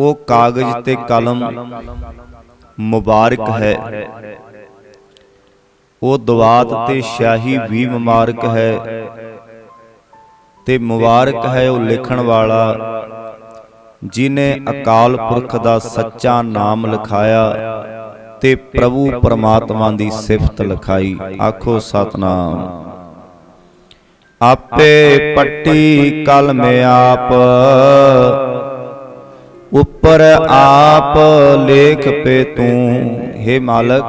ਉਹ ਕਾਗਜ਼ ਤੇ ਕਲਮ ਮੁਬਾਰਕ ਹੈ। ਉਹ ਦਵਾਤ ਤੇ ਸ਼ਾਹੀ ਵੀ ਮੁਬਾਰਕ ਹੈ ਤੇ ਮੁਬਾਰਕ ਹੈ ਉਹ ਲਿਖਣ ਵਾਲਾ ਜਿਨੇ ਅਕਾਲ ਪੁਰਖ ਦਾ ਸੱਚਾ ਨਾਮ ਲਿਖਾਇਆ ਤੇ ਪ੍ਰਭੂ ਪਰਮਾਤਮਾ ਦੀ ਸਿਫਤ ਲਿਖਾਈ। ਆਖੋ ਸਤਨਾਮ। ਆਪੇ ਪੱਟੀ ਕਲਮ ਆਪ ਉੱਪਰ ਆਪ ਲੇਖ ਪੇ ਤੂੰ हे ਮਾਲਕ।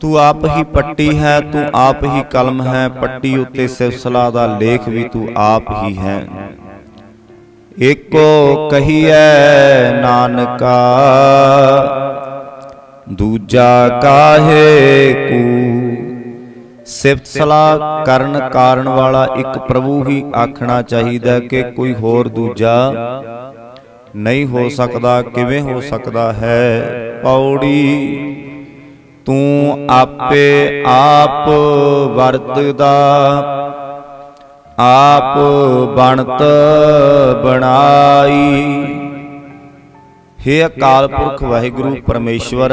ਤੂੰ ਆਪ ਹੀ ਪੱਟੀ ਹੈ ਤੂੰ ਆਪ ਹੀ ਕਲਮ ਹੈ ਪੱਟੀ ਉੱਤੇ ਸਿਫਤਸਲਾ ਦਾ ਲੇਖ ਵੀ ਤੂੰ ਆਪ ਹੀ ਹੈ। ਏਕੋ ਕਹੀਐ ਨਾਨਕਾ ਦੂਜਾ ਕਾਹੇ ਕੂ? ਸਿਫਤ ਸਲਾਹ ਕਰਨ ਕਾਰਨ ਵਾਲਾ ਇੱਕ ਪ੍ਰਭੂ ਹੀ ਆਖਣਾ ਚਾਹੀਦਾ ਕਿ ਕੋਈ ਹੋਰ ਦੂਜਾ ਨਹੀਂ ਹੋ ਸਕਦਾ ਕਿਵੇਂ ਹੋ ਸਕਦਾ ਹੈ? ਪੌੜੀ ਤੂੰ ਆਪੇ ਆਪ ਵਰਤਦਾ ਆਪ ਬਣਤ ਬਣਾਈ। ਹੇ ਅਕਾਲ ਪੁਰਖ ਵਾਹਿਗੁਰੂ ਪਰਮੇਸ਼ਵਰ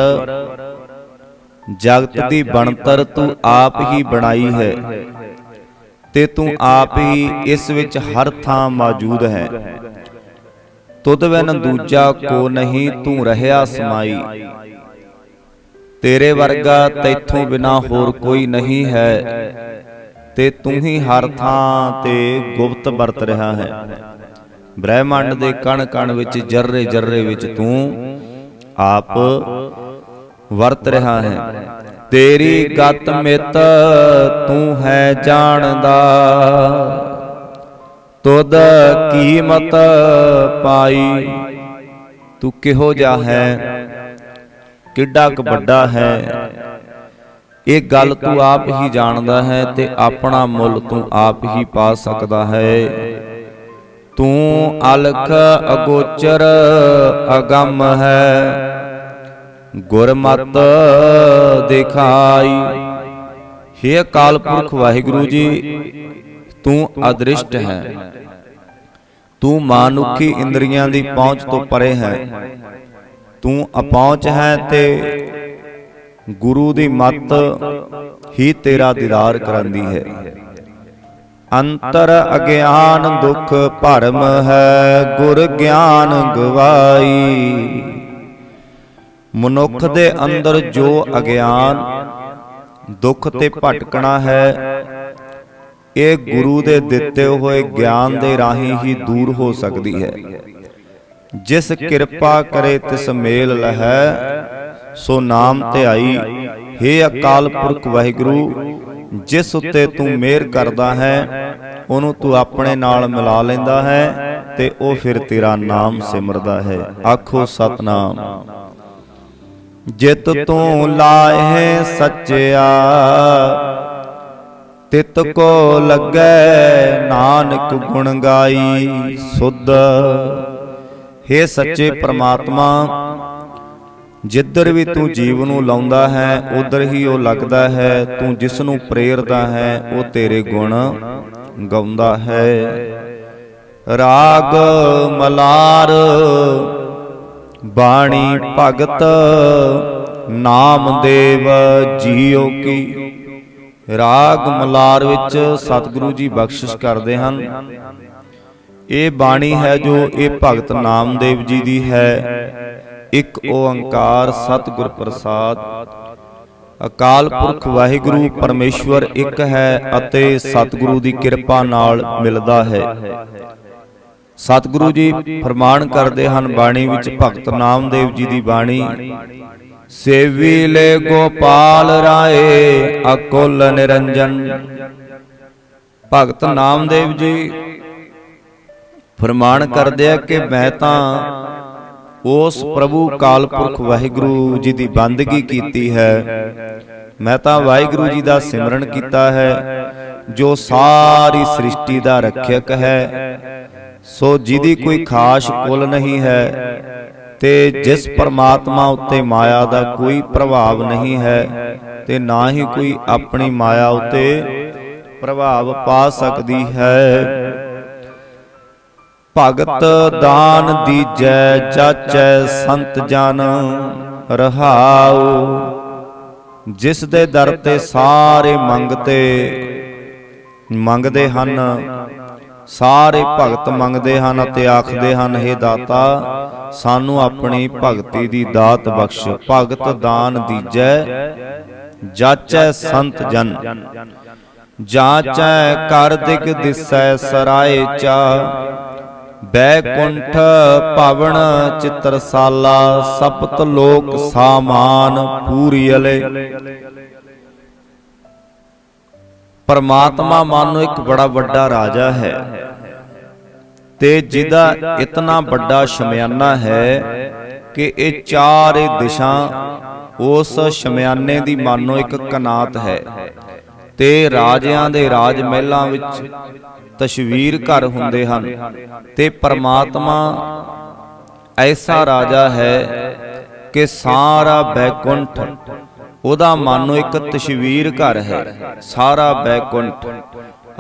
ਜਗਤ ਦੀ ਬਣਤਰ ਤੂੰ ਆਪ ਹੀ ਬਣਾਈ ਹੈ। ਤੇ ਤੂੰ ਆਪ ਹੀ ਇਸ ਵਿੱਚ ਹਰ ਥਾਂ ਮੌਜੂਦ ਹੈ। ਤੁਧ ਬਿਨ ਦੂਜਾ ਕੋ ਨਹੀਂ ਤੂੰ ਰਹਿਆ ਸਮਾਈ। ਤੇਰੇ ਵਰਗਾ ਤੈਥੋਂ ਬਿਨਾ ਹੋਰ ਕੋਈ ਨਹੀਂ ਹੈ। ਤੇ ਤੂੰ ਹੀ ਹਰ ਥਾਂ ਤੇ ਗੁਪਤ ਵਰਤ ਰਿਹਾ ਹੈ। ਬ੍ਰਹਿਮੰਡ ਦੇ ਕਣ ਕਣ ਵਿੱਚ ਜਰਰੇ ਜਰਰੇ ਵਿੱਚ ਤੂੰ ਆਪ ਵਰਤ ਰਿਹਾ ਹੈ। ਤੇਰੀ ਗਤ ਮਿਤ ਤੂੰ ਹੈ ਜਾਣਦਾ। ਤੁਧ ਕੀਮਤ ਪਾਈ। ਤੂੰ ਕਿਹੋ ਜਾ ਹੈ? ਕਿੱਡਾ ਕੁ ਵੱਡਾ ਹੈ? ਇਹ ਗੱਲ ਤੂੰ ਆਪ ਹੀ ਜਾਣਦਾ ਹੈ ਤੇ ਆਪਣਾ ਮੁੱਲ ਤੂੰ ਆਪ ਹੀ ਪਾ ਸਕਦਾ ਹੈ। ਤੂੰ ਅਲਖ ਅਗੋਚਰ ਅਗੰਮ ਹੈ। ਗੁਰਮਤ ਦਿਖਾਈ। ਹੇ ਅਕਾਲ ਪੁਰਖ ਵਾਹਿਗੁਰੂ ਜੀ। ਤੂੰ ਅਦ੍ਰਿਸ਼ਟ ਹੈ। ਤੂੰ ਮਾਨੁਖੀ ਇੰਦਰੀਆਂ ਦੀ ਪਹੁੰਚ ਤੋਂ ਪਰੇ ਹੈ। ਤੂੰ ਅਪਹੁੰਚ ਹੈ ਤੇ ਗੁਰੂ ਦੀ ਮੱਤ ਹੀ ਤੇਰਾ ਦੀਦਾਰ ਕਰਾਂਦੀ ਹੈ। ਅੰਤਰ ਅਗਿਆਨ ਦੁਖ ਭਰਮ ਹੈ, ਗੁਰ ਗਿਆਨ ਗਵਾਈ। ਮਨੁੱਖ ਦੇ ਅੰਦਰ ਜੋ ਅਗਿਆਨ ਦੁੱਖ ਤੇ ਭਟਕਣਾ ਹੈ ਇਹ ਗੁਰੂ ਦੇ ਦਿੱਤੇ ਹੋਏ ਗਿਆਨ ਦੇ ਰਾਹੀਂ ਹੀ ਦੂਰ ਹੋ ਸਕਦੀ ਹੈ। ਜਿਸ ਕਿਰਪਾ ਕਰੇ ਤਿਸ ਮੇਲ ਲਹੈ ਸੋ ਨਾਮ ਧਿਆਈ हे ਅਕਾਲ ਪੁਰਖ ਵਾਹਿਗੁਰੂ ਜਿਸ ਉੱਤੇ ਤੂੰ ਮਿਹਰ ਕਰਦਾ ਹੈ ਉਹਨੂੰ ਤੂੰ ਆਪਣੇ ਨਾਲ ਮਿਲਾ ਲੈਂਦਾ ਹੈ ਤੇ ਉਹ ਫਿਰ ਤੇਰਾ ਨਾਮ ਸਿਮਰਦਾ ਹੈ। ਆਖੋ ਸਤਨਾਮ। ਜਿਤ ਤੂੰ ਲਾਏ ਸੱਚਿਆ ਤਿਤ ਕੋ ਲੱਗੈ ਨਾਨਕ ਗੁਣ ਗਾਈ ਸੁਧ। हे ਸੱਚੇ ਪ੍ਰਮਾਤਮਾ, ਜਿੱਧਰ ਵੀ ਤੂੰ ਜੀਵ ਨੂੰ ਲਾਉਂਦਾ ਹੈ, ਉਧਰ ਹੀ ਉਹ ਲੱਗਦਾ ਹੈ। ਤੂੰ ਜਿਸ ਨੂੰ ਪ੍ਰੇਰਦਾ ਹੈ, ਉਹ ਤੇਰੇ ਗੁਣ ਗਾਉਂਦਾ ਹੈ। ਰਾਗ ਮਲਾਰ, ਬਾਣੀ ਭਗਤ, ਨਾਮ ਦੇਵ ਜੀਉ ਕੀ। ਰਾਗ ਮਲਾਰ ਵਿੱਚ ਸਤਿਗੁਰੂ ਜੀ ਬਖਸ਼ਿਸ਼ ਕਰਦੇ ਹਨ। ਇਹ ਬਾਣੀ ਹੈ ਜੋ ਇਹ ਭਗਤ ਨਾਮਦੇਵ ਜੀ ਦੀ ਹੈ। ਇੱਕ ਓੰਕਾਰ ਸਤਿਗੁਰ ਪ੍ਰਸਾਦ। ਅਕਾਲ ਪੁਰਖ ਵਾਹਿਗੁਰੂ ਪਰਮੇਸ਼ਵਰ ਇੱਕ ਹੈ ਅਤੇ ਸਤਿਗੁਰੂ ਦੀ ਕਿਰਪਾ ਨਾਲ ਮਿਲਦਾ ਹੈ। ਸਤਿਗੁਰੂ ਜੀ ਫਰਮਾਨ ਕਰਦੇ ਹਨ ਬਾਣੀ ਵਿੱਚ ਭਗਤ ਨਾਮਦੇਵ ਜੀ ਦੀ ਬਾਣੀ ਸੇਵੀ ਲੈ ਗੋਪਾਲ ਰਾਏ, ਅਕੁਲ ਨਿਰੰਜਨ। ਭਗਤ ਨਾਮਦੇਵ ਜੀ, ਫਰਮਾਨ ਕਰਦੇ ਆ ਕਿ ਮੈਂ ਤਾਂ ਉਸ ਪ੍ਰਭੂ ਕਾਲ ਪੁਰਖ ਵਾਹਿਗੁਰੂ ਜੀ ਦੀ ਬੰਦਗੀ ਕੀਤੀ ਹੈ। ਮੈਂ ਤਾਂ ਵਾਹਿਗੁਰੂ ਜੀ ਦਾ ਸਿਮਰਨ ਕੀਤਾ ਹੈ, ਜੋ ਸਾਰੀ ਸ੍ਰਿਸ਼ਟੀ ਦਾ ਰੱਖਿਅਕ ਹੈ। ਸੋ ਜਿਹਦੀ ਕੋਈ ਖਾਸ ਕੁਲ ਨਹੀਂ ਹੈ ਤੇ ਜਿਸ ਪਰਮਾਤਮਾ ਉੱਤੇ ਮਾਇਆ ਦਾ ਕੋਈ ਪ੍ਰਭਾਵ ਨਹੀਂ ਹੈ ਤੇ ਨਾ ਹੀ ਕੋਈ ਆਪਣੀ ਮਾਇਆ ਉੱਤੇ ਪ੍ਰਭਾਵ ਪਾ ਸਕਦੀ ਹੈ। ਭਗਤ ਦਾਨ ਦੀਜੈ, ਚਾਚੈ ਸੰਤ ਜਨ ਰਹਾਉ। ਜਿਸ ਦੇ ਦਰ ਤੇ ਸਾਰੇ ਮੰਗਤੇ, ਮੰਗਦੇ ਹਨ ਸਾਰੇ ਭਗਤ ਮੰਗਦੇ ਹਨ ਅਤੇ ਆਖਦੇ ਹਨ हे ਦਾਤਾ ਸਾਨੂੰ ਆਪਣੀ ਭਗਤੀ ਦੀ ਦਾਤ ਬਖਸ਼। ਭਗਤ ਦਾਨ ਦੀਜੈ ਜਾਚੈ ਸੰਤ ਜਨ। ਜਾਚੈ ਕਰ ਦਿਗ ਦਿਸੈ ਸਰਾਏ ਚਾ। ਬੈਕੁੰਠ ਪਵਨ ਚਿਤਰਸਾਲਾ ਸਪਤ ਲੋਕ ਸਾਮਾਨ ਪੂਰੀਅਲੇ ਪਰਮਾਤਮਾ ਮਾਨੋ ਇੱਕ ਬੜਾ ਵੱਡਾ ਰਾਜਾ ਹੈ। ਤੇ ਜਿਹਦਾ ਇਤਨਾ ਵੱਡਾ ਸ਼ਮਿਆਨਾ ਹੈ ਕਿ ਇਹ ਚਾਰੇ ਦਿਸ਼ਾਂ ਉਸ ਸ਼ਮਿਆਨੇ ਦੀ ਮਾਨੋ ਇੱਕ ਕਨਾਤ ਹੈ। ਤੇ ਰਾਜਿਆਂ ਦੇ ਰਾਜ ਮਹਿਲਾਂ ਵਿੱਚ ਤਸ਼ਵੀਰ ਘਰ ਹੁੰਦੇ ਹਨ। ਤੇ ਪਰਮਾਤਮਾ ਐਸਾ ਰਾਜਾ ਹੈ ਕਿ ਸਾਰਾ ਬੈਕੁੰਠ ਉਹਦਾ ਮਾਨੋ ਇੱਕ ਤਸ਼ਵੀਰ ਘਰ ਹੈ, ਸਾਰਾ ਬੈਕੁੰਠ।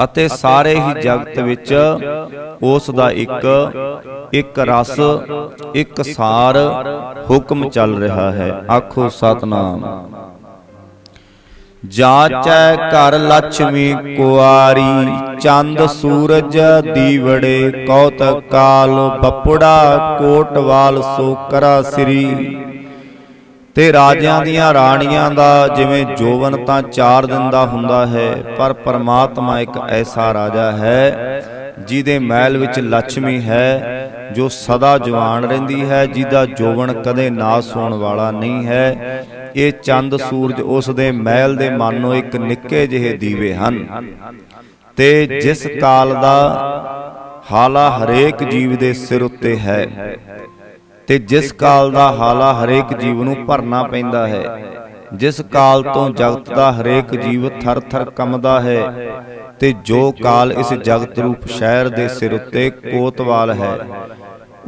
ਅਤੇ ਸਾਰੇ ਹੀ ਜਗਤ ਵਿੱਚ ਉਸ ਦਾ ਇੱਕ ਇੱਕ ਰਸ, ਇੱਕ ਸਾਰ ਹੁਕਮ ਚੱਲ ਰਿਹਾ ਹੈ। ਆਖੋ ਸਤਨਾਮ। ਜਾਚੈ ਘਰ ਲక్ష్ਮੀ ਕੁਆਰੀ, ਚੰਦ ਸੂਰਜ ਦੀਵੜੇ, ਕੌਤਕ ਕਾਲ, ਬੱਪੜਾ ਕੋਟਵਾਲ ਸੋ ਕਰਾ ਸ੍ਰੀ। ਤੇ ਰਾਜਿਆਂ ਦੀਆਂ ਰਾਣੀਆਂ ਦਾ ਜਿਵੇਂ ਜੋਵਨ ਤਾਂ 4 ਦਿਨ ਦਾ ਹੁੰਦਾ ਹੈ, ਪਰ ਪਰਮਾਤਮਾ ਇੱਕ ਐਸਾ ਰਾਜਾ ਹੈ, ਜਿਹਦੇ ਮਹਿਲ ਵਿੱਚ ਲక్ష్ਮੀ ਹੈ, ਜੋ ਸਦਾ ਜਵਾਨ ਰਹਿੰਦੀ ਹੈ, ਜਿਹਦਾ ਜੋਵਨ ਕਦੇ ਨਾਸ ਹੋਣ ਵਾਲਾ ਨਹੀਂ ਹੈ। ਇਹ ਚੰਦ ਸੂਰਜ ਉਸ ਦੇ ਮਹਿਲ ਦੇ ਮਾਨੋ ਇੱਕ ਨਿੱਕੇ ਜਿਹੇ ਦੀਵੇ ਹਨ। ਤੇ ਜਿਸ ਕਾਲ ਦਾ ਹਾਲਾ ਹਰੇਕ ਜੀਵ ਦੇ ਸਿਰ ਉੱਤੇ ਹੈ। ਤੇ ਜਿਸ ਕਾਲ ਦਾ ਹਾਲਾ ਹਰੇਕ ਜੀਵ ਨੂੰ ਭਰਨਾ ਪੈਂਦਾ ਹੈ, ਜਿਸ ਕਾਲ ਤੋਂ ਜਗਤ ਦਾ ਹਰੇਕ ਜੀਵ ਥਰ-ਥਰ ਕੰਮਦਾ ਹੈ, ਤੇ ਜੋ ਕਾਲ ਇਸ ਜਗਤ ਰੂਪ ਸ਼ਹਿਰ ਦੇ ਸਿਰ ਉੱਤੇ ਕੋਤਵਾਲ ਹੈ,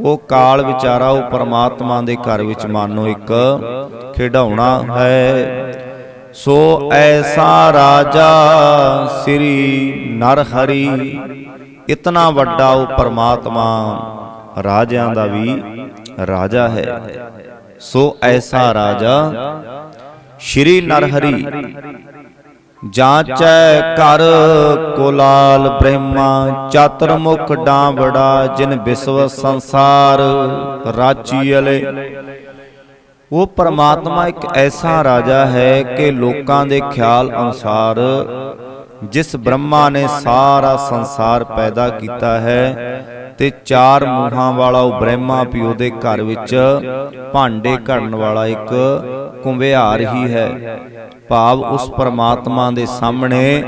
ਉਹ ਕਾਲ ਵਿਚਾਰਾ ਉਹ ਪਰਮਾਤਮਾ ਦੇ ਘਰ ਵਿੱਚ ਮਾਨੋ ਇੱਕ ਖੇਡਾਉਣਾ ਹੈ। ਸੋ ਐਸਾ ਰਾਜਾ ਸ੍ਰੀ ਨਰ ਹਰੀ ਇਤਨਾ ਵੱਡਾ ਉਹ ਪਰਮਾਤਮਾ, ਰਾਜਿਆਂ ਦਾ ਵੀ ਰਾਜਾ ਹੈ। ਸੋ ਐਸਾ ਰਾਜਾ ਸ਼੍ਰੀ ਨਰਹਰੀ, ਜਾਂਚੈ ਕਰ ਕੋਲਾਲ ਬ੍ਰਹਮਾ ਚਾਤਰ ਮੁਖ ਡਾਂਬੜਾ ਜਿਨ ਵਿਸ਼ਵ ਸੰਸਾਰ ਰਾਚੀਲੇ ਉਹ ਪਰਮਾਤਮਾ ਇੱਕ ਐਸਾ ਰਾਜਾ ਹੈ ਕਿ ਲੋਕਾਂ ਦੇ ਖਿਆਲ ਅਨੁਸਾਰ ਜਿਸ ਬ੍ਰਹਮਾ ਨੇ ਸਾਰਾ ਸੰਸਾਰ ਪੈਦਾ ਕੀਤਾ ਹੈ ਤੇ ਚਾਰ ਮੂੰਹਾਂ ਵਾਲਾ ਉਹ ਬ੍ਰਹਮਾ ਵੀ ਉਹਦੇ ਘਰ ਵਿੱਚ ਭਾਂਡੇ ਘੜਨ ਵਾਲਾ ਇੱਕ ਕੁੰਭਿਆਰ ਹੀ ਹੈ। ਭਾਵ ਉਸ ਪਰਮਾਤਮਾ ਦੇ ਸਾਹਮਣੇ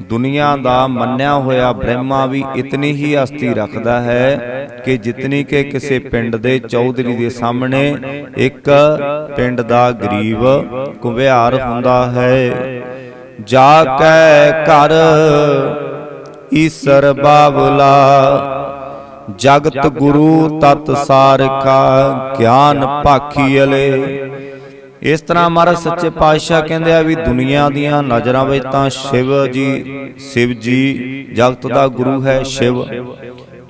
ਦੁਨੀਆ ਦਾ ਮੰਨਿਆ ਹੋਇਆ ਬ੍ਰਹਮਾ ਵੀ ਇਤਨੀ ਹੀ ਅਸਤੀ ਰੱਖਦਾ ਹੈ ਕਿ ਜਿਤਨੀ ਕਿ ਕਿਸੇ ਪਿੰਡ ਦੇ ਚੌਧਰੀ ਦੇ ਸਾਹਮਣੇ ਇੱਕ ਪਿੰਡ ਦਾ ਗਰੀਬ ਕੁੰਭਿਆਰ ਹੁੰਦਾ ਹੈ। ਜਾ ਕੈ ਘਰ, ਈਸਰ ਬਾਵਲਾ। ਜਗਤ ਗੁਰੂ ਤਤ ਸਾਰਕਾ, ਗਿਆਨ ਭਾਖੀਲੇ ਇਸ ਤਰ੍ਹਾਂ ਮਹਾਰਾਜ ਸੱਚੇ ਪਾਤਸ਼ਾਹ ਕਹਿੰਦੇ ਆ ਵੀ ਦੁਨੀਆ ਦੀਆਂ ਨਜ਼ਰਾਂ ਵਿੱਚ ਤਾਂ ਸ਼ਿਵ ਜੀ ਸ਼ਿਵ ਜੀ, ਜਗਤ ਦਾ ਗੁਰੂ ਹੈ ਸ਼ਿਵ।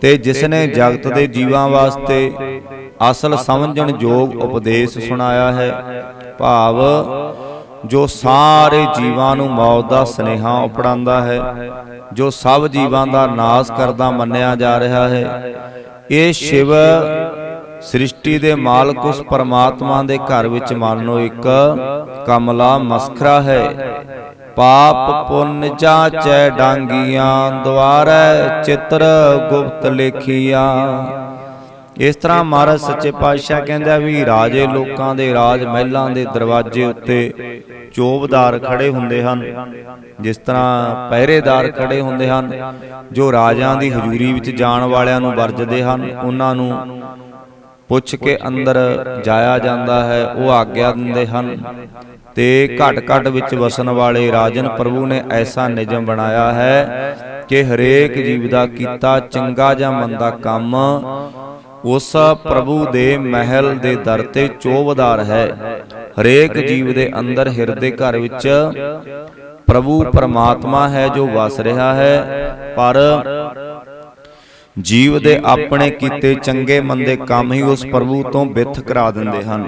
ਤੇ ਜਿਸ ਨੇ ਜਗਤ ਦੇ ਜੀਵਾਂ ਵਾਸਤੇ ਅਸਲ ਸਮਝਣ ਯੋਗ ਉਪਦੇਸ਼ ਸੁਣਾਇਆ ਹੈ, ਭਾਵ ਜੋ ਸਾਰੇ ਜੀਵਾਂ ਨੂੰ ਮੌਤ ਦਾ ਸਨੇਹਾ ਉਪੜਾਉਂਦਾ ਹੈ, ਜੋ ਸਭ ਜੀਵਾਂ ਦਾ ਨਾਸ ਕਰਦਾ ਮੰਨਿਆ ਜਾ ਰਿਹਾ ਹੈ। ਇਹ ਸ਼ਿਵ ਸ੍ਰਿਸ਼ਟੀ ਦੇ ਮਾਲਕ ਉਸ ਪਰਮਾਤਮਾ ਦੇ ਘਰ ਵਿੱਚ ਮੰਨੋ ਇੱਕ ਕਮਲਾ ਮਸਖਰਾ ਹੈ। ਪਾਪ ਪੁੰਨ ਜਾਚੈ ਡਾਂਗੀਆਂ, ਦੁਆਰੈ ਚਿੱਤਰ ਗੁਪਤ ਲੇਖੀਆਂ। ਇਸ ਤਰ੍ਹਾਂ ਮਹਾਰਾਜ ਸੱਚੇ ਪਾਤਸ਼ਾਹ ਕਹਿੰਦਾ ਵੀ ਰਾਜੇ ਲੋਕਾਂ ਦੇ ਰਾਜ ਮਹਿਲਾਂ ਦੇ ਦਰਵਾਜ਼ੇ ਉੱਤੇ ਚੋਬਦਾਰ ਖੜੇ ਹੁੰਦੇ ਹਨ, ਜਿਸ ਤਰ੍ਹਾਂ ਪਹਿਰੇਦਾਰ ਖੜੇ ਹੁੰਦੇ ਹਨ, ਜੋ ਰਾਜਾਂ ਦੀ ਹਜ਼ੂਰੀ ਵਿੱਚ ਜਾਣ ਵਾਲਿਆਂ ਨੂੰ ਵਰਜਦੇ ਹਨ, ਉਹਨਾਂ ਨੂੰ ਪੁੱਛ ਕੇ ਅੰਦਰ ਜਾਇਆ ਜਾਂਦਾ ਹੈ, ਉਹ ਆਗਿਆ ਦਿੰਦੇ ਹਨ। ਤੇ ਘਟ ਘਟ ਵਿੱਚ ਵਸਣ ਵਾਲੇ ਰਾਜਨ ਪ੍ਰਭੂ ਨੇ ਐਸਾ ਨਿਯਮ ਬਣਾਇਆ ਹੈ ਕਿ ਹਰੇਕ ਜੀਵ ਦਾ ਕੀਤਾ ਚੰਗਾ ਜਾਂ ਮੰਦਾ ਕੰਮ ਉਸ ਪ੍ਰਭੂ ਦੇ ਮਹਿਲ ਦੇ ਦਰ ਤੇ ਚੋਬਦਾਰ ਹੈ। ਹਰੇਕ ਜੀਵ ਦੇ ਅੰਦਰ ਹਿਰਦੇ ਘਰ ਵਿੱਚ ਪ੍ਰਭੂ ਪਰਮਾਤਮਾ ਹੈ ਜੋ ਵਸ ਰਿਹਾ ਹੈ। ਪਰ ਜੀਵ ਦੇ ਆਪਣੇ ਕੀਤੇ ਚੰਗੇ ਮੰਦੇ ਕੰਮ ਹੀ ਉਸ ਪ੍ਰਭੂ ਤੋਂ ਬਿੱਥ ਕਰਾ ਦਿੰਦੇ ਹਨ,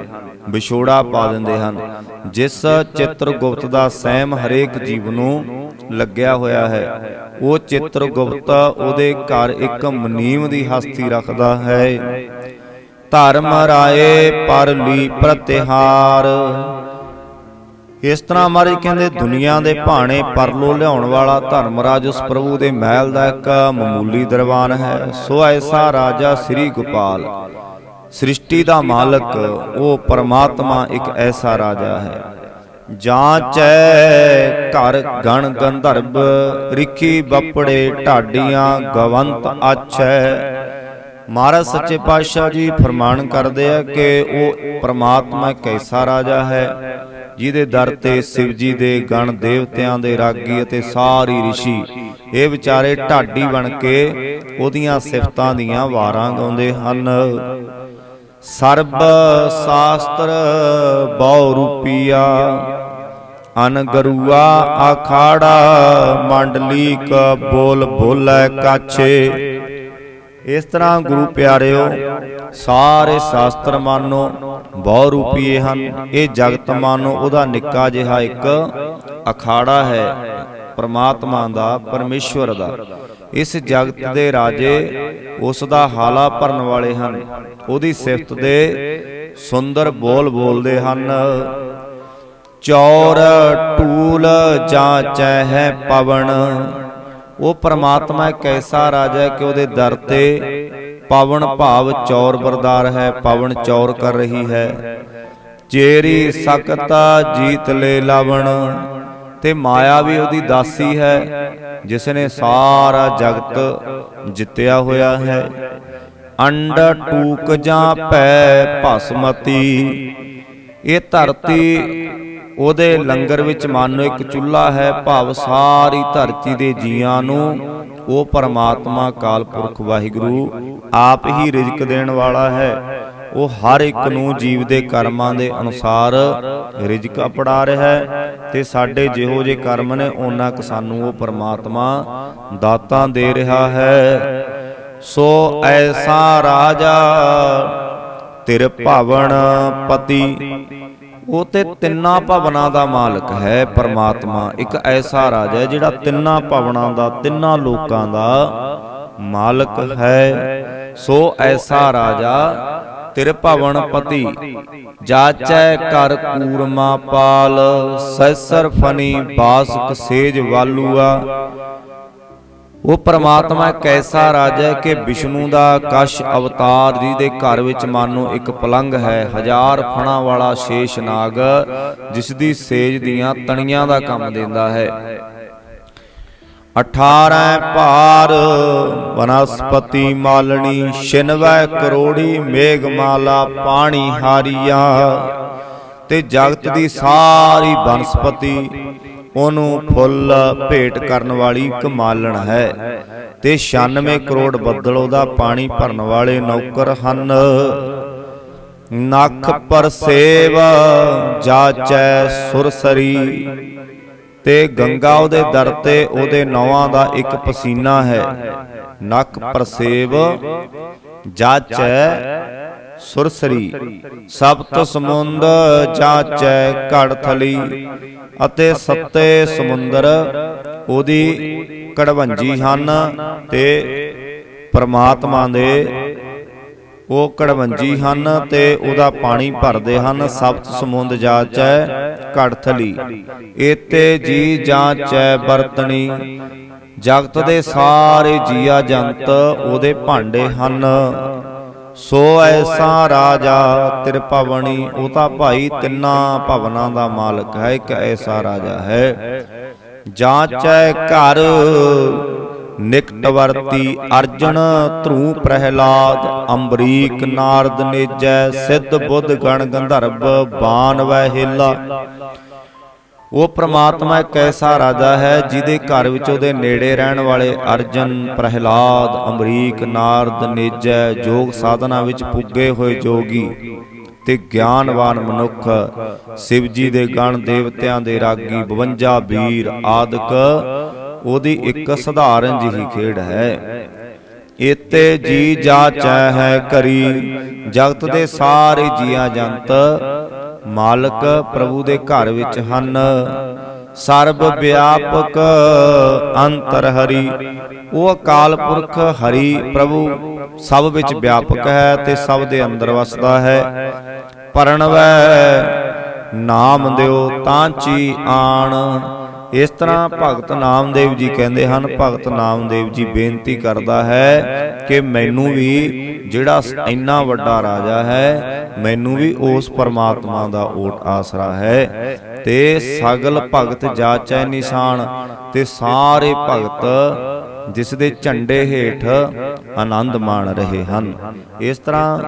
ਵਿਛੋੜਾ ਪਾ ਦਿੰਦੇ ਹਨ। ਜਿਸ ਚਿੱਤਰਗੁਪਤ ਦਾ ਸਹਿਮ ਹਰੇਕ ਜੀਵ ਨੂੰ ਲੱਗਿਆ ਹੋਇਆ ਹੈ। ਉਹ ਚਿੱਤਰਗੁਪਤ ਉਹਦੇ ਘਰ ਇੱਕ ਮਨੀਮ ਦੀ ਹਸਤੀ ਰੱਖਦਾ ਹੈ। ਧਰਮ ਰਾਏ ਪਰ ਪ੍ਰਤਿਹਾਰ। ਇਸ ਤਰ੍ਹਾਂ ਮਹਾਰਾਜ ਕਹਿੰਦੇ, ਦੁਨੀਆ ਦੇ ਭਾਣੇ ਪਰਲੋ ਲਿਆਉਣ ਵਾਲਾ ਧਰਮਰਾਜ ਉਸ ਪ੍ਰਭੂ ਦੇ ਮਹਿਲ ਦਾ ਇੱਕ ਮਾਮੂਲੀ ਦਰਬਾਨ ਹੈ। ਸੋ ਐਸਾ ਰਾਜਾ ਸ੍ਰੀ ਗੋਪਾਲ, ਸ੍ਰਿਸ਼ਟੀ ਦਾ ਮਾਲਕ, ਉਹ ਪਰਮਾਤਮਾ ਇੱਕ ਐਸਾ ਰਾਜਾ ਹੈ। ਜਾਂਚੈ ਘਰ ਗਣ ਗੰਧਰਬ, ਰਿਖੀ ਬੱਪੜੇ ਢਾਡੀਆਂ ਗਵੰਤ ਆਛੈ। ਮਹਾਰਾਜ ਸੱਚੇ ਪਾਤਸ਼ਾਹ ਜੀ ਫਰਮਾਨ ਕਰਦੇ ਆ ਕਿ ਉਹ ਪ੍ਰਮਾਤਮਾ ਕੈਸਾ ਰਾਜਾ ਹੈ, ਜਿਹਦੇ ਦਰ ਤੇ ਸਿਵ ਜੀ ਦੇ ਗਣ ਦੇਵਤਿਆਂ ਦੇ ਰਾਗੀ ਅਤੇ ਸਾਰੀ ਰਿਸ਼ੀ, ਇਹ ਵਿਚਾਰੇ ਢਾਡੀ ਬਣ ਕੇ ਉਹਦੀਆਂ ਸਿਫਤਾਂ ਦੀਆਂ ਵਾਰਾਂ ਗਾਉਂਦੇ ਹਨ। ਸਰਬ ਸਾਸਤਰ ਬਹੁ ਰੂਪੀਆ ਅਨਗਰੂਆ ਆਖਾੜਾ ਮੰਡਲੀਕ ਬੋਲ ਬੋਲੇ ਕਾਛੇ ਇਸ ਤਰ੍ਹਾਂ ਗੁਰੂ ਪਿਆਰਿਓ, ਸਾਰੇ ਸ਼ਾਸਤਰ ਮਾਨੋ, ਬਹੁ ਰੂਪੀਏ ਹਨ। ਇਹ ਜਗਤ ਮਾਨੋ, ਉਹਦਾ ਨਿੱਕਾ ਜਿਹਾ ਇੱਕ ਅਖਾੜਾ ਹੈ, ਪਰਮਾਤਮਾ ਦਾ, ਪਰਮੇਸ਼ਵਰ ਦਾ। ਇਸ ਜਗਤ ਦੇ ਰਾਜੇ ਉਸ ਦਾ ਹਾਲਾ ਭਰਨ ਵਾਲੇ ਹਨ। ਉਹਦੀ ਸਿਫਤ ਦੇ ਸੁੰਦਰ ਬੋਲ ਬੋਲਦੇ ਹਨ। ਚੌਰ ਟੂਲ ਜਾਂ ਚਹਿ ਪਵਨ ਉਹ ਪਰਮਾਤਮਾ ਕੈਸਾ ਰਾਜਾ ਹੈ ਕਿ ਉਹਦੇ ਦਰ ਤੇ ਪਵਨ ਭਾਵ ਚੌਰ ਬਰਦਾਰ ਹੈ, ਪਵਨ ਚੌਰ ਕਰ ਰਹੀ ਹੈ। ਚੇਰੀ ਸਕਤਾ ਜੀਤ ਲੈ ਲਵਣ ਤੇ ਮਾਇਆ ਵੀ ਉਹਦੀ ਦਾਸੀ ਹੈ ਜਿਸ ਨੇ ਸਾਰਾ ਜਗਤ ਜਿੱਤਿਆ ਹੋਇਆ ਹੈ। ਅੰਡ ਟੂਕ ਜਾਂ ਪੈ ਭਸਮਤੀ, ਇਹ ਧਰਤੀ ਉਹਦੇ ਲੰਗਰ ਵਿੱਚ ਮੰਨੋ ਇੱਕ ਚੁੱਲ੍ਹਾ ਹੈ, ਭਾਵ ਸਾਰੀ ਧਰਤੀ ਦੇ ਜੀਆਂ ਨੂੰ ਉਹ ਪਰਮਾਤਮਾ ਕਾਲ ਪੁਰਖ ਵਾਹਿਗੁਰੂ ਆਪ ਹੀ ਰਿਜ਼ਕ ਦੇਣ ਵਾਲਾ ਹੈ। ਉਹ ਹਰ ਇੱਕ ਨੂੰ ਜੀਵ ਦੇ ਕਰਮਾਂ ਦੇ ਅਨੁਸਾਰ ਰਿਜ਼ਕ ਅਪੜਾ ਰਿਹਾ ਹੈ ਤੇ ਸਾਡੇ ਜਿਹੋ ਜੇ ਕਰਮ ਨੇ, ਉਹਨਾਂ ਕੁ ਸਾਨੂੰ ਉਹ ਪਰਮਾਤਮਾ ਦਾਤਾਂ ਦੇ ਰਿਹਾ ਹੈ। ਸੋ ਐਸਾ ਰਾਜਾ ਤਿਰ ਭਵਨ ਪਤੀ ਉਹ ਤੇ ਤਿੰਨਾਂ ਭਵਨਾਂ ਦਾ ਮਾਲਕ ਹੈ, ਪਰਮਾਤਮਾ। ਇੱਕ ਐਸਾ ਰਾਜਾ ਹੈ ਜਿਹੜਾ ਤਿੰਨਾਂ ਭਵਨਾਂ ਦਾ, ਤਿੰਨਾਂ ਲੋਕਾਂ ਦਾ ਮਾਲਕ ਹੈ। ਸੋ ਐਸਾ ਰਾਜਾ ਤਿਰ ਭਵਨ ਪਤੀ, ਜਾਚੈ ਕਰ ਕੂਰਮਾ ਪਾਲ, ਸੈਸਰ ਫਨੀ ਬਾਸਕ ਸੇਜ ਵਾਲੂਆ। ਉਹ ਪਰਮਾਤਮਾ ਇੱਕ ਐਸਾ ਰਾਜਾ ਹੈ ਕਿ ਵਿਸ਼ਨੂੰ ਦਾ ਕਸ਼ ਅਵਤਾਰ ਜੀ ਦੇ ਘਰ ਵਿੱਚ ਮਾਨੋ ਇੱਕ ਪਲੰਗ ਹੈ ਹਜ਼ਾਰ ਫਣਾ ਵਾਲਾ ਸ਼ੇਸ਼ ਨਾਗ ਜਿਸ ਦੀ ਸੇਜ ਦੀਆਂ ਤਣੀਆਂ ਦਾ ਕੰਮ ਦਿੰਦਾ ਹੈ। 18 ਭਾਰ ਬਨਸਪਤੀ ਮਾਲਣੀ ਛਿਨਵੈ ਕਰੋੜੀ ਮੇਘਮਾਲਾ ਪਾਣੀ ਹਾਰੀਆ। ਤੇ ਜਗਤ ਦੀ ਸਾਰੀ ਬਨਸਪਤੀ ਉਹਨੂੰ ਫੁੱਲ ਭੇਟ ਕਰਨ ਵਾਲੀ ਕਮਾਲਣ ਹੈ ਤੇ 96 ਕਰੋੜ ਬੱਦਲ ਉਹਦਾ ਪਾਣੀ ਭਰਨ ਵਾਲੇ ਨੌਕਰ ਹਨ। ਨਖ ਪਰ ਜਾਚੈ ਸੁਰਸਰੀ ਤੇ ਗੰਗਾ ਉਹਦੇ ਦਰ ਤੇ ਉਹਦੇ ਨੌਆਂ ਦਾ ਇੱਕ ਪਸੀਨਾ ਹੈ। ਨਖ ਪਰਸੇਵ ਜਾਚੈ ਸੁਰਸਰੀ। ਸਪਤ ਸਮੁੰਦ ਜਾਚੈ ਘੜ ਥਲੀ ਅਤੇ ਸੱਤੇ ਸਮੁੰਦਰ ਉਹਦੀ ਕੜਵੰਜੀ ਹਨ ਤੇ ਪ੍ਰਮਾਤਮਾ ਦੇ ਉਹ ਕੜਵੰਜੀ ਹਨ ਤੇ ਉਹਦਾ ਪਾਣੀ ਭਰਦੇ ਹਨ। ਸਪਤ ਸਮੁੰਦ ਜਾਚੈ ਘੜਥਲੀ ਏਤੇ ਜੀ ਜਾਂਚੈ ਬਰਤਣੀ ਜਗਤ ਦੇ ਸਾਰੇ ਜੀਆ ਜੰਤ ਉਹਦੇ ਭਾਂਡੇ ਹਨ। ਸੋ ਐਸਾ ਰਾਜਾ ਤਿਰਭਵਣੀ ਉਹ ਤਾਂ ਭਾਈ ਤਿੰਨਾਂ ਭਵਨਾਂ ਦਾ ਮਾਲਕ ਹੈ, ਇੱਕ ਐਸਾ ਰਾਜਾ ਹੈ। ਜਾਂਚੈ ਘਰ ਨਿਕਟਵਰਤੀ ਅਰਜਨ, ਧਰੂ ਪ੍ਰਹਿਲਾਦ, ਅੰਬਰੀਕ ਨਾਰਦ ਨੇਜੈ, ਸਿੱਧ ਬੁੱਧ ਗਣ ਗੰਧਰਵ ਬਾਨ ਵੈ ਉਹ ਪ੍ਰਮਾਤਮਾ ਇੱਕ ਐਸਾ ਰਾਜਾ ਹੈ ਜਿਹਦੇ ਘਰ ਵਿੱਚ ਉਹਦੇ ਨੇੜੇ ਰਹਿਣ ਵਾਲੇ ਅਰਜਨ, ਪ੍ਰਹਿਲਾਦ, ਅਮਰੀਕ, ਨਾਰਦ, ਨੇਜੈ, ਜੋਗ ਸਾਧਨਾ ਵਿੱਚ ਪੁੱਗੇ ਹੋਏ ਜੋਗੀ ਤੇ ਗਿਆਨਵਾਨ ਮਨੁੱਖ ਸਿਵ ਜੀ ਦੇ ਗਣ ਦੇਵਤਿਆਂ ਦੇ ਰਾਗੀ 52 ਵੀਰ ਆਦਿਕ ਉਹਦੀ ਇੱਕ ਸਧਾਰਨ ਜਿਹੀ ਖੇਡ ਹੈ। ਇਤੇ ਜੀ ਜਾਚੈ ਹੈ ਕਰੀ ਜਗਤ ਦੇ ਸਾਰੇ ਜੀਆਂ ਜੰਤ ਮਾਲਕ ਪ੍ਰਭੂ ਦੇ ਘਰ ਵਿੱਚ ਹਨ। ਸਰਬ ਵਿਆਪਕ ਅੰਤਰ ਹਰੀ। ਉਹ ਅਕਾਲ ਪੁਰਖ ਹਰੀ ਪ੍ਰਭੂ। ਸਭ ਵਿੱਚ ਵਿਆਪਕ ਹੈ ਤੇ ਸਭ ਦੇ ਅੰਦਰ ਵਸਦਾ ਹੈ। ਪਰਣਵੈ ਨਾਮ ਦਿਓ ਤਾਂਚੀ ਆਣ। ਇਸ ਤਰ੍ਹਾਂ ਭਗਤ ਨਾਮਦੇਵ ਜੀ ਕਹਿੰਦੇ ਹਨ ਭਗਤ ਨਾਮਦੇਵ ਜੀ ਬੇਨਤੀ ਕਰਦਾ ਹੈ ਕਿ ਮੈਨੂੰ ਵੀ ਜਿਹੜਾ ਇੰਨਾ ਵੱਡਾ ਰਾਜਾ ਹੈ ਮੈਨੂੰ ਵੀ ਉਸ ਪਰਮਾਤਮਾ ਦਾ ਓਟ ਆਸਰਾ ਹੈ। ਤੇ ਸਗਲ ਭਗਤ ਜਾਚੈ ਨਿਸ਼ਾਨ ਤੇ ਸਾਰੇ ਭਗਤ ਜਿਸ ਦੇ ਝੰਡੇ ਹੇਠ ਆਨੰਦ ਮਾਣ ਰਹੇ ਹਨ। ਇਸ ਤਰ੍ਹਾਂ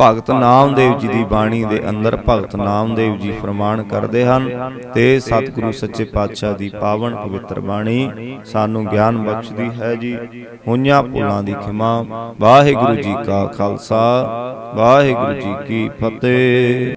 ਭਗਤ ਨਾਮਦੇਵ ਜੀ ਦੀ ਬਾਣੀ ਦੇ ਅੰਦਰ ਭਗਤ ਨਾਮਦੇਵ ਜੀ ਫਰਮਾਨ ਕਰਦੇ ਹਨ ਤੇ ਸਤਿਗੁਰੂ ਸੱਚੇ ਪਾਤਸ਼ਾਹ ਦੀ ਪਾਵਨ ਪਵਿੱਤਰ ਬਾਣੀ ਸਾਨੂੰ ਗਿਆਨ ਬਖਸ਼ਦੀ ਹੈ ਜੀ ਹੋਈਆਂ ਭੁੱਲਾਂ ਦੀ ਖਿਮਾ ਵਾਹਿਗੁਰੂ ਜੀ ਕਾ ਖਾਲਸਾ ਵਾਹਿਗੁਰੂ ਜੀ ਕੀ ਫਤਿਹ।